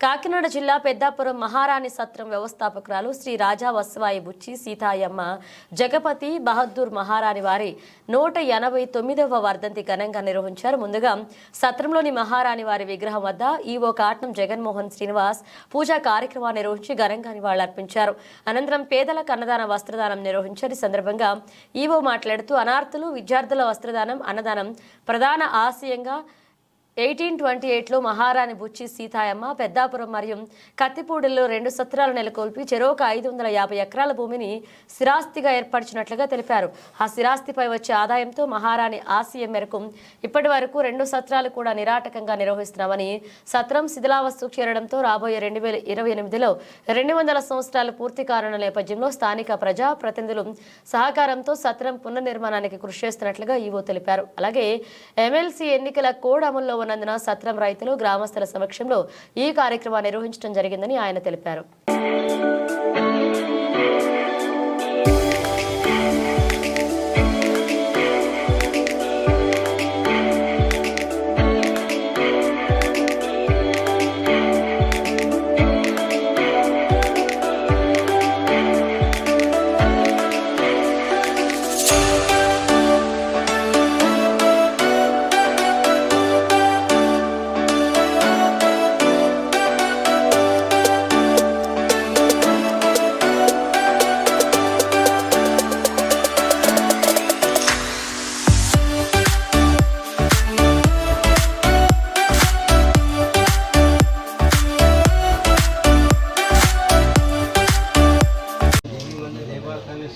కాకినాడ జిల్లా పెద్దాపురం మహారాణి సత్రం వ్యవస్థాపకురాలు శ్రీ రాజా వత్సవాయి బుచ్చి సీతాయమ్మ జగపతి బహదూర్ మహారాణి వారి నూట ఎనభై తొమ్మిదవ వర్ధంతి ఘనంగా నిర్వహించారు. ముందుగా సత్రంలోని మహారాణి వారి విగ్రహం వద్ద ఈవో కాట్నం జగన్మోహన్ శ్రీనివాస్ పూజా కార్యక్రమాన్ని నిర్వహించి ఘనంగా నివాళులర్పించారు. అనంతరం పేదలకు అన్నదాన వస్త్రదానం నిర్వహించారు. ఈ సందర్భంగా ఈవో మాట్లాడుతూ అనార్థులు విద్యార్థుల వస్త్రదానం అన్నదానం ప్రధాన ఆశయంగా ఎయిటీన్ ట్వంటీ ఎయిట్లో మహారాణి బుచ్చి సీతాయమ్మ పెద్దాపురం మరియు కత్తిపూడిలో రెండు సత్రాలు నెలకొల్పి చెరోక ఐదు వందల యాభై ఎకరాల భూమిని స్థిరాస్తిగా ఏర్పరిచినట్లుగా తెలిపారు. ఆ స్థిరాస్తిపై వచ్చే ఆదాయంతో మహారాణి ఆశయం మేరకు ఇప్పటి వరకు రెండు సత్రాలు కూడా నిరాటకంగా నిర్వహిస్తున్నామని సత్రం శిథిలావస్థకు చేరడంతో రాబోయే రెండు వేల ఇరవై ఎనిమిదిలో రెండు వందల సంవత్సరాలు పూర్తి కానున్న నేపథ్యంలో స్థానిక ప్రజా ప్రతినిధులు సహకారంతో సత్రం పునర్నిర్మాణానికి కృషి చేస్తున్నట్లుగా ఈవో తెలిపారు. అలాగే ఎమ్మెల్సీ ఎన్నికల కోడ్ అమల్లో ఉన్నందున సత్రం రైతులు గ్రామస్తుల సమక్షంలో ఈ కార్యక్రమాన్ని నిర్వహించడం జరిగిందని ఆయన తెలిపారు.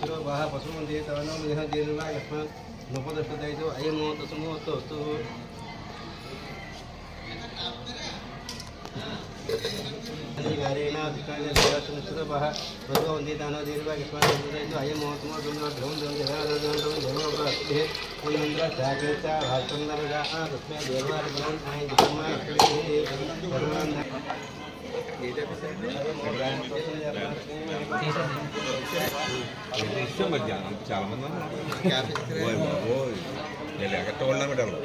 शिव वाह पशुमन्दिरे तवनो मेह जेनुवा यस्मात् नोपदष्टदयितो अयमो तसुमोऽस्तु अस्तु ृतवः ऋतुवन्दितानो दीर्वा यस्मात् अयमो तुमो ध्रुवं ध्रुवं जनादनं ध्रुवप्रस्ते पुनन्द्र जागृता भाषन्दरजा तस्मै देवार्गुणं नाय धर्मा भगवान् ఇష్టం మధ్యాహ్నం. చాలా మంది నేను ఎక్కడ వాళ్ళని పెట్టాలి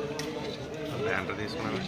ఎంత తీసుకున్నాను.